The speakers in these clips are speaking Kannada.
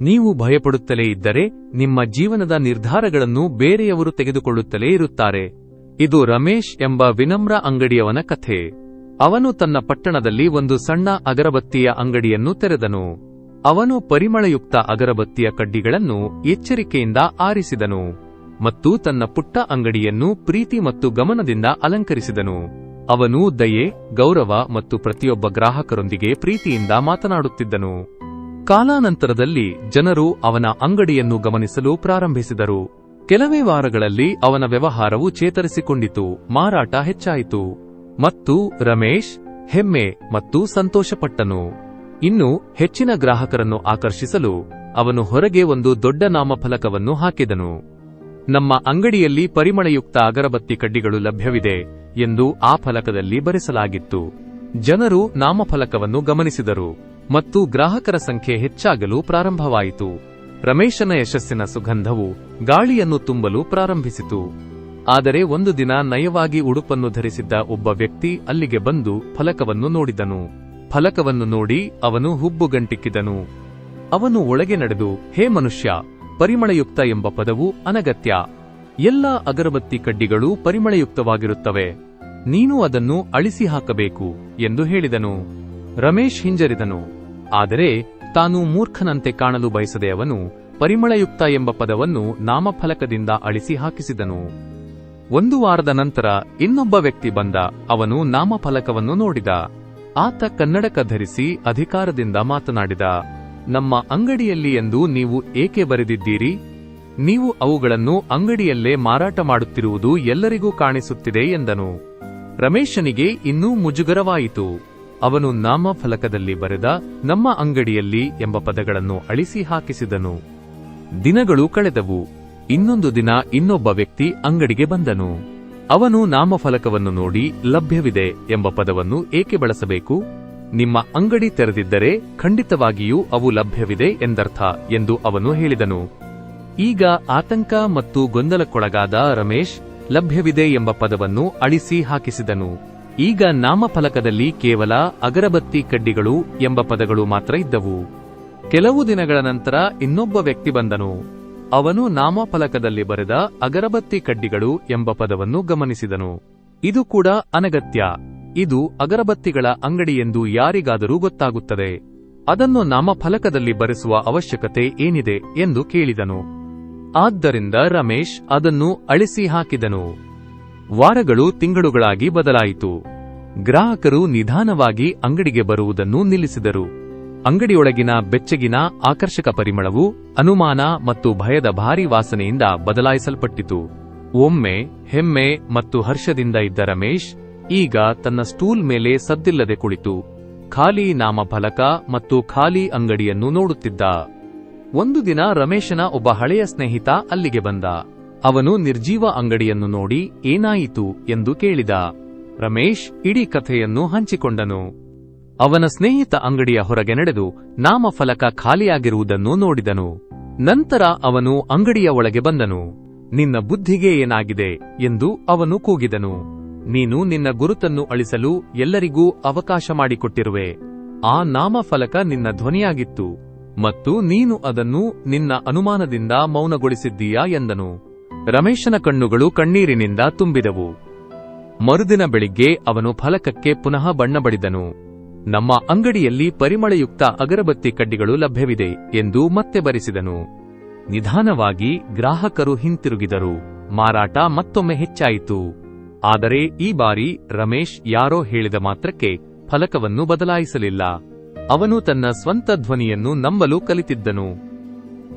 ನೀವು ಭಯಪಡುತ್ತಲೇ ಇದ್ದರೆ ನಿಮ್ಮ ಜೀವನದ ನಿರ್ಧಾರಗಳನ್ನು ಬೇರೆಯವರು ತೆಗೆದುಕೊಳ್ಳುತ್ತಲೇ ಇರುತ್ತಾರೆ. ಇದು ರಮೇಶ್ ಎಂಬ ವಿನಮ್ರ ಅಂಗಡಿಯವನ ಕಥೆ. ಅವನು ತನ್ನ ಪಟ್ಟಣದಲ್ಲಿ ಒಂದು ಸಣ್ಣ ಅಗರಬತ್ತಿಯ ಅಂಗಡಿಯನ್ನು ತೆರೆದನು. ಅವನು ಪರಿಮಳಯುಕ್ತ ಅಗರಬತ್ತಿಯ ಕಡ್ಡಿಗಳನ್ನು ಎಚ್ಚರಿಕೆಯಿಂದ ಆರಿಸಿದನು ಮತ್ತು ತನ್ನ ಪುಟ್ಟ ಅಂಗಡಿಯನ್ನು ಪ್ರೀತಿ ಮತ್ತು ಗಮನದಿಂದ ಅಲಂಕರಿಸಿದನು. ಅವನು ದಯೆ, ಗೌರವ ಮತ್ತು ಪ್ರತಿಯೊಬ್ಬ ಗ್ರಾಹಕರೊಂದಿಗೆ ಪ್ರೀತಿಯಿಂದ ಮಾತನಾಡುತ್ತಿದ್ದನು. ಕಾಲಾನಂತರದಲ್ಲಿ ಜನರು ಅವನ ಅಂಗಡಿಯನ್ನು ಗಮನಿಸಲು ಪ್ರಾರಂಭಿಸಿದರು. ಕೆಲವೇ ವಾರಗಳಲ್ಲಿ ಅವನ ವ್ಯವಹಾರವು ಚೇತರಿಸಿಕೊಂಡಿತು, ಮಾರಾಟ ಹೆಚ್ಚಾಯಿತು. ಮತ್ತು ರಮೇಶ್ ಹೆಮ್ಮೆ ಮತ್ತು ಸಂತೋಷಪಟ್ಟನು. ಇನ್ನು ಹೆಚ್ಚಿನ ಗ್ರಾಹಕರನ್ನು ಆಕರ್ಷಿಸಲು ಅವನು ಹೊರಗೆ ಒಂದು ದೊಡ್ಡ ನಾಮಫಲಕವನ್ನು ಹಾಕಿದನು. ನಮ್ಮ ಅಂಗಡಿಯಲ್ಲಿ ಪರಿಮಳಯುಕ್ತ ಅಗರಬತ್ತಿ ಕಡ್ಡಿಗಳು ಲಭ್ಯವಿದೆ ಎಂದು ಆ ಫಲಕದಲ್ಲಿ ಬರೆಸಲಾಗಿತ್ತು. ಜನರು ನಾಮಫಲಕವನ್ನು ಗಮನಿಸಿದರು. ಮತ್ತು ಗ್ರಾಹಕರ ಸಂಖ್ಯೆ ಹೆಚ್ಚಾಗಲು ಪ್ರಾರಂಭವಾಯಿತು. ರಮೇಶನ ಯಶಸ್ಸಿನ ಸುಗಂಧವು ಗಾಳಿಯನ್ನು ತುಂಬಲು ಪ್ರಾರಂಭಿಸಿತು. ಆದರೆ ಒಂದು ದಿನ ನಯವಾಗಿ ಉಡುಪನ್ನು ಧರಿಸಿದ್ದ ಒಬ್ಬ ವ್ಯಕ್ತಿ ಅಲ್ಲಿಗೆ ಬಂದು ಫಲಕವನ್ನು ನೋಡಿದನು. ಫಲಕವನ್ನು ನೋಡಿ ಅವನು ಹುಬ್ಬುಗಂಟಿಕ್ಕಿದನು. ಅವನು ಒಳಗೆ ನಡೆದು, ಹೇ ಮನುಷ್ಯ, ಪರಿಮಳಯುಕ್ತ ಎಂಬ ಪದವು ಅನಗತ್ಯ. ಎಲ್ಲ ಅಗರಬತ್ತಿ ಕಡ್ಡಿಗಳು ಪರಿಮಳಯುಕ್ತವಾಗಿರುತ್ತವೆ. ನೀನು ಅದನ್ನು ಅಳಿಸಿ ಹಾಕಬೇಕು ಎಂದು ಹೇಳಿದನು. ರಮೇಶ್ ಹಿಂಜರಿದನು. ಆದರೆ ತಾನು ಮೂರ್ಖನಂತೆ ಕಾಣಲು ಬಯಸದೆ ಅವನು ಪರಿಮಳಯುಕ್ತ ಎಂಬ ಪದವನ್ನು ನಾಮಫಲಕದಿಂದ ಅಳಿಸಿ ಹಾಕಿಸಿದನು. ಒಂದು ವಾರದ ನಂತರ ಇನ್ನೊಬ್ಬ ವ್ಯಕ್ತಿ ಬಂದ. ಅವನು ನಾಮಫಲಕವನ್ನು ನೋಡಿದ. ಆತ ಕನ್ನಡಕ ಧರಿಸಿ ಅಧಿಕಾರದಿಂದ ಮಾತನಾಡಿದ. ನಮ್ಮ ಅಂಗಡಿಯಲ್ಲಿ ಎಂದು ನೀವು ಏಕೆ ಬರೆದಿದ್ದೀರಿ? ನೀವು ಅವುಗಳನ್ನು ಅಂಗಡಿಯಲ್ಲೇ ಮಾರಾಟ ಮಾಡುತ್ತಿರುವುದು ಎಲ್ಲರಿಗೂ ಕಾಣಿಸುತ್ತಿದೆ ಎಂದನು. ರಮೇಶನಿಗೆ ಇನ್ನೂ ಮುಜುಗರವಾಯಿತು. ಅವನು ನಾಮಫಲಕದಲ್ಲಿ ಬರೆದ ನಮ್ಮ ಅಂಗಡಿಯಲ್ಲಿ ಎಂಬ ಪದಗಳನ್ನು ಅಳಿಸಿ ಹಾಕಿಸಿದನು. ದಿನಗಳು ಕಳೆದವು. ಇನ್ನೊಂದು ದಿನ ಇನ್ನೊಬ್ಬ ವ್ಯಕ್ತಿ ಅಂಗಡಿಗೆ ಬಂದನು. ಅವನು ನಾಮಫಲಕವನ್ನು ನೋಡಿ, ಲಭ್ಯವಿದೆ ಎಂಬ ಪದವನ್ನು ಏಕೆ ಬಳಸಬೇಕು? ನಿಮ್ಮ ಅಂಗಡಿ ತೆರೆದಿದ್ದರೆ ಖಂಡಿತವಾಗಿಯೂ ಅವು ಲಭ್ಯವಿದೆ ಎಂದರ್ಥ ಎಂದು ಅವನು ಹೇಳಿದನು. ಈಗ ಆತಂಕ ಮತ್ತು ಗೊಂದಲಕ್ಕೊಳಗಾದ ರಮೇಶ್ ಲಭ್ಯವಿದೆ ಎಂಬ ಪದವನ್ನು ಅಳಿಸಿ ಹಾಕಿಸಿದನು. ಈಗ ನಾಮಫಲಕದಲ್ಲಿ ಕೇವಲ ಅಗರಬತ್ತಿ ಕಡ್ಡಿಗಳು ಎಂಬ ಪದಗಳು ಮಾತ್ರ ಇದ್ದವು. ಕೆಲವು ದಿನಗಳ ನಂತರ ಇನ್ನೊಬ್ಬ ವ್ಯಕ್ತಿ ಬಂದನು. ಅವನು ನಾಮಫಲಕದಲ್ಲಿ ಬರೆದ ಅಗರಬತ್ತಿ ಕಡ್ಡಿಗಳು ಎಂಬ ಪದವನ್ನು ಗಮನಿಸಿದನು. ಇದು ಕೂಡ ಅನಗತ್ಯ. ಇದು ಅಗರಬತ್ತಿಗಳ ಅಂಗಡಿ ಎಂದು ಯಾರಿಗಾದರೂ ಗೊತ್ತಾಗುತ್ತದೆ. ಅದನ್ನು ನಾಮಫಲಕದಲ್ಲಿ ಬರೆಸುವ ಅವಶ್ಯಕತೆ ಏನಿದೆ ಎಂದು ಕೇಳಿದನು. ಆದ್ದರಿಂದ ರಮೇಶ್ ಅದನ್ನು ಅಳಿಸಿ ಹಾಕಿದನು. ವಾರಗಳು ತಿಂಗಳುಗಳಾಗಿ ಬದಲಾಯಿತು. ಗ್ರಾಹಕರು ನಿಧಾನವಾಗಿ ಅಂಗಡಿಗೆ ಬರುವುದನ್ನು ನಿಲ್ಲಿಸಿದರು. ಅಂಗಡಿಯೊಳಗಿನ ಬೆಚ್ಚಗಿನ ಆಕರ್ಷಕ ಪರಿಮಳವು ಅನುಮಾನ ಮತ್ತು ಭಯದ ಭಾರಿ ವಾಸನೆಯಿಂದ ಬದಲಾಯಿಸಲ್ಪಟ್ಟಿತು. ಒಮ್ಮೆ, ಹೆಮ್ಮೆ ಮತ್ತು ಹರ್ಷದಿಂದ ಇದ್ದ ರಮೇಶ್, ಈಗ ತನ್ನ ಸ್ಟೂಲ್ ಮೇಲೆ ಸದ್ದಿಲ್ಲದೆ ಕುಳಿತು. ಖಾಲಿ ನಾಮಫಲಕ ಮತ್ತು ಖಾಲಿ ಅಂಗಡಿಯನ್ನು ನೋಡುತ್ತಿದ್ದ. ಒಂದು ದಿನ ರಮೇಶನ ಒಬ್ಬ ಹಳೆಯ ಸ್ನೇಹಿತ ಅಲ್ಲಿಗೆ ಬಂದ. ಅವನು ನಿರ್ಜೀವ ಅಂಗಡಿಯನ್ನು ನೋಡಿ ಏನಾಯಿತು ಎಂದು ಕೇಳಿದ. ರಮೇಶ್ ಇಡೀ ಕಥೆಯನ್ನು ಹಂಚಿಕೊಂಡನು. ಅವನ ಸ್ನೇಹಿತ ಅಂಗಡಿಯ ಹೊರಗೆ ನಡೆದು ನಾಮಫಲಕ ಖಾಲಿಯಾಗಿರುವುದನ್ನು ನೋಡಿದನು. ನಂತರ ಅವನು ಅಂಗಡಿಯ ಒಳಗೆ ಬಂದನು. ನಿನ್ನ ಬುದ್ಧಿಗೆ ಏನಾಗಿದೆ ಎಂದು ಅವನು ಕೂಗಿದನು. ನೀನು ನಿನ್ನ ಗುರುತನ್ನು ಅಳಿಸಲು ಎಲ್ಲರಿಗೂ ಅವಕಾಶ ಮಾಡಿಕೊಟ್ಟಿರುವೆ. ಆ ನಾಮಫಲಕ ನಿನ್ನ ಧ್ವನಿಯಾಗಿತ್ತು. ಮತ್ತು ನೀನು ಅದನ್ನು ನಿನ್ನ ಅನುಮಾನದಿಂದ ಮೌನಗೊಳಿಸಿದ್ದೀಯಾ ಎಂದನು. ರಮೇಶನ ಕಣ್ಣುಗಳು ಕಣ್ಣೀರಿನಿಂದ ತುಂಬಿದವು. ಮರುದಿನ ಬೆಳಿಗ್ಗೆ ಅವನು ಫಲಕಕ್ಕೆ ಪುನಃ ಬಣ್ಣ ಬಡಿದನು. ನಮ್ಮ ಅಂಗಡಿಯಲ್ಲಿ ಪರಿಮಳಯುಕ್ತ ಅಗರಬತ್ತಿ ಕಡ್ಡಿಗಳು ಲಭ್ಯವಿದೆ ಎಂದು ಮತ್ತೆ ಬರೆಸಿದನು. ನಿಧಾನವಾಗಿ ಗ್ರಾಹಕರು ಹಿಂತಿರುಗಿದರು. ಮಾರಾಟ ಮತ್ತೊಮ್ಮೆ ಹೆಚ್ಚಾಯಿತು. ಆದರೆ ಈ ಬಾರಿ ರಮೇಶ್ ಯಾರೋ ಹೇಳಿದ ಮಾತ್ರಕ್ಕೆ ಫಲಕವನ್ನು ಬದಲಾಯಿಸಲಿಲ್ಲ. ಅವನು ತನ್ನ ಸ್ವಂತ ಧ್ವನಿಯನ್ನು ನಂಬಲು ಕಲಿತಿದ್ದನು.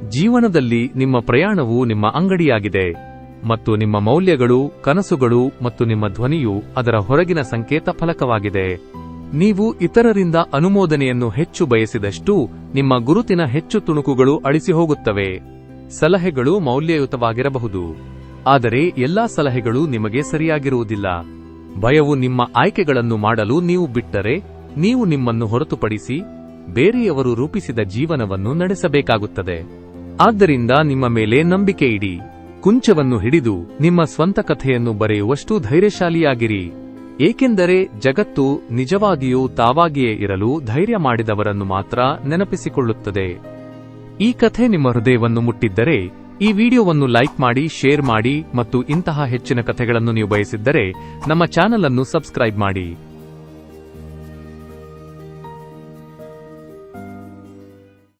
ಜೀವನದಲ್ಲಿ ನಿಮ್ಮ ಪ್ರಯಾಣವು ನಿಮ್ಮ ಅಂಗಡಿಯಾಗಿದೆ. ಮತ್ತು ನಿಮ್ಮ ಮೌಲ್ಯಗಳು, ಕನಸುಗಳು ಮತ್ತು ನಿಮ್ಮ ಧ್ವನಿಯು ಅದರ ಹೊರಗಿನ ಸಂಕೇತ ಫಲಕವಾಗಿದೆ. ನೀವು ಇತರರಿಂದ ಅನುಮೋದನೆಯನ್ನು ಹೆಚ್ಚು ಬಯಸಿದಷ್ಟು ನಿಮ್ಮ ಗುರುತಿನ ಹೆಚ್ಚು ತುಣುಕುಗಳು ಅಳಿಸಿ ಹೋಗುತ್ತವೆ ಸಲಹೆಗಳು ಮೌಲ್ಯಯುತವಾಗಿರಬಹುದು. ಆದರೆ ಎಲ್ಲಾ ಸಲಹೆಗಳು ನಿಮಗೆ ಸರಿಯಾಗಿರುವುದಿಲ್ಲ. ಭಯವು ನಿಮ್ಮ ಆಯ್ಕೆಗಳನ್ನು ಮಾಡಲು ನೀವು ಬಿಟ್ಟರೆ ನೀವು ನಿಮ್ಮನ್ನು ಹೊರತುಪಡಿಸಿ ಬೇರೆಯವರು ರೂಪಿಸಿದ ಜೀವನವನ್ನು ನಡೆಸಬೇಕಾಗುತ್ತದೆ. ಆದ್ದರಿಂದ ನಿಮ್ಮ ಮೇಲೆ ನಂಬಿಕೆ ಇಡಿ. ಕುಂಚವನ್ನು ಹಿಡಿದು ನಿಮ್ಮ ಸ್ವಂತ ಕಥೆಯನ್ನು ಬರೆಯುವಷ್ಟು ಧೈರ್ಯಶಾಲಿಯಾಗಿರಿ. ಏಕೆಂದರೆ ಜಗತ್ತು ನಿಜವಾಗಿಯೂ ತಾವಾಗಿಯೇ ಇರಲು ಧೈರ್ಯ ಮಾಡಿದವರನ್ನು ಮಾತ್ರ ನೆನಪಿಸಿಕೊಳ್ಳುತ್ತದೆ. ಈ ಕಥೆ ನಿಮ್ಮ ಹೃದಯವನ್ನು ಮುಟ್ಟಿದ್ದರೆ, ಈ ವಿಡಿಯೋವನ್ನು ಲೈಕ್ ಮಾಡಿ, ಶೇರ್ ಮಾಡಿ ಮತ್ತು ಇಂತಹ ಹೆಚ್ಚಿನ ಕಥೆಗಳನ್ನು ನೀವು ಬಯಸಿದ್ದರೆ, ನಮ್ಮ ಚಾನಲ್ ಅನ್ನು ಸಬ್ಸ್ಕ್ರೈಬ್ ಮಾಡಿ.